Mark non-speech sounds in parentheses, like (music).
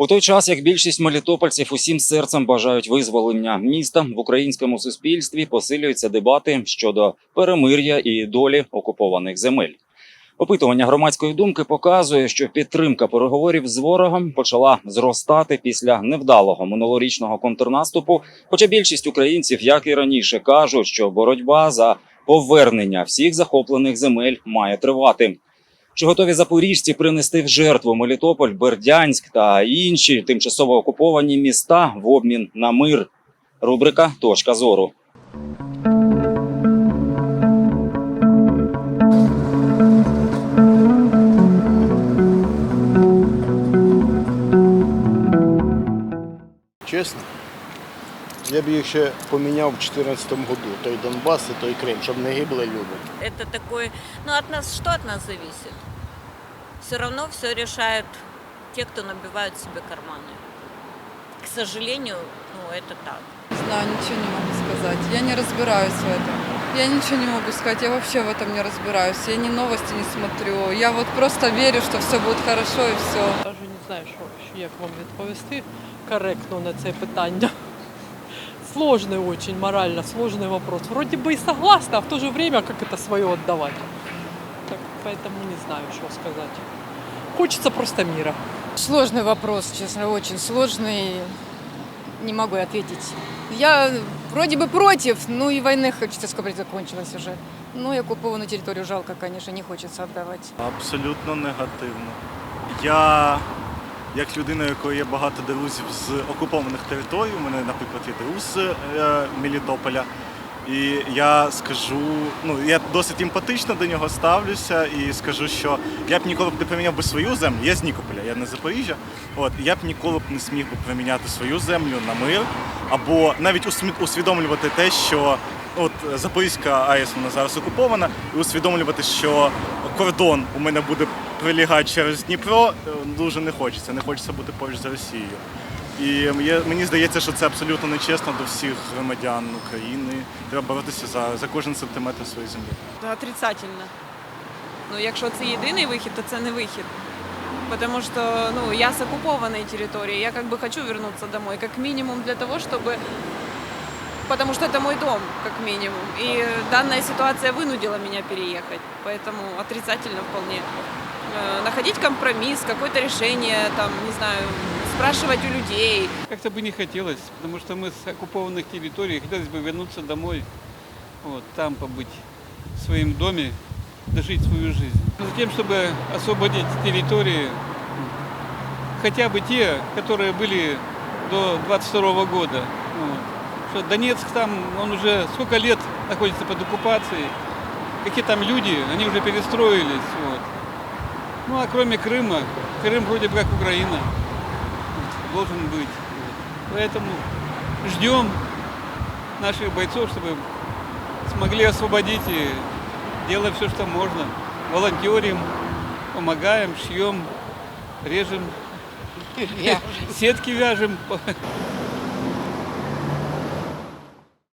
У той час, як більшість мелітопольців усім серцем бажають визволення міста, в українському суспільстві посилюються дебати щодо перемир'я і долі окупованих земель. Опитування громадської думки показує, що підтримка переговорів з ворогом почала зростати після невдалого минулорічного контрнаступу. Хоча більшість українців, як і раніше, кажуть, що боротьба за повернення всіх захоплених земель має тривати. Чи готові запоріжці принести в жертву Мелітополь, Бердянськ та інші тимчасово окуповані міста в обмін на мир? Рубрика Точка зору. Чесно. Я б їх ще поміняв у 2014 году, той Донбас і той Крим, щоб не гибли люди. Это такой, ну от нас, что от нас зависит? Все равно все решают те, кто набивают себе карманы. К сожалению, ну это так. Не знаю, ничего не могу сказать. Я не разбираюсь в этом. Я ничего не могу сказать, я вообще в этом не разбираюсь. Я ни новости не смотрю. Я вот просто верю, что все будет хорошо и все. Навіть не знаю, що, як вам відповісти коректно на це питання. Сложный очень, морально сложный вопрос. Вроде бы и согласна, а в то же время как это свое отдавать. Так, поэтому не знаю, что сказать. Хочется просто мира. Сложный вопрос, честно, очень сложный. Не могу ответить. Я вроде бы против, ну и войны хочется скорее закончилась уже. Ну и оккупованную территорию жалко, конечно, не хочется отдавать. Абсолютно негативно. Я, як людина, якої є багато друзів з окупованих територій, у мене, наприклад, є друг з е, Мелітополя. І я скажу, ну я досить емпатично до нього ставлюся і скажу, що я б ніколи б не поміняв би свою землю. Я з Нікополя, я не Запоріжжя. От я б ніколи б не сміг би поміняти свою землю на мир, або навіть усмі- усвідомлювати те, що от Запорізька АЕС вона зараз окупована, і усвідомлювати, що кордон у мене буде прилягати через Дніпро, е, дуже не хочеться. Не хочеться бути поруч з Росією. І мені здається, що це абсолютно нечесно до всіх громадян України. Треба боротися за, за кожен сантиметр своєї землі. Отрицательно. Ну, якщо це єдиний вихід, то це не вихід. Потому что ну, я с оккупованной территории, я как бы хочу вернуться домой, как минимум для того, чтобы... Потому что это мой дом, как минимум. И данная ситуация вынудила меня переехать. Поэтому отрицательно вполне. Э, Находить компромисс, какое-то решение, там, не знаю, спрашивать у людей. Как-то бы не хотелось, потому что мы с оккупованных территорий, хотелось бы вернуться домой, вот, там побыть в своем доме, дожить свою жизнь. Затем, чтобы освободить территории, хотя бы те, которые были до 22 года. Вот. Что Донецк там, он уже сколько лет находится под оккупацией, какие там люди, они уже перестроились. Вот. Ну а кроме Крыма, Крым вроде бы как Украина должен быть. Вот. Поэтому ждем наших бойцов, чтобы смогли освободить и делаем все, что можно. Волонтерим, помогаем, шьем, режем, (laughs) сетки вяжем.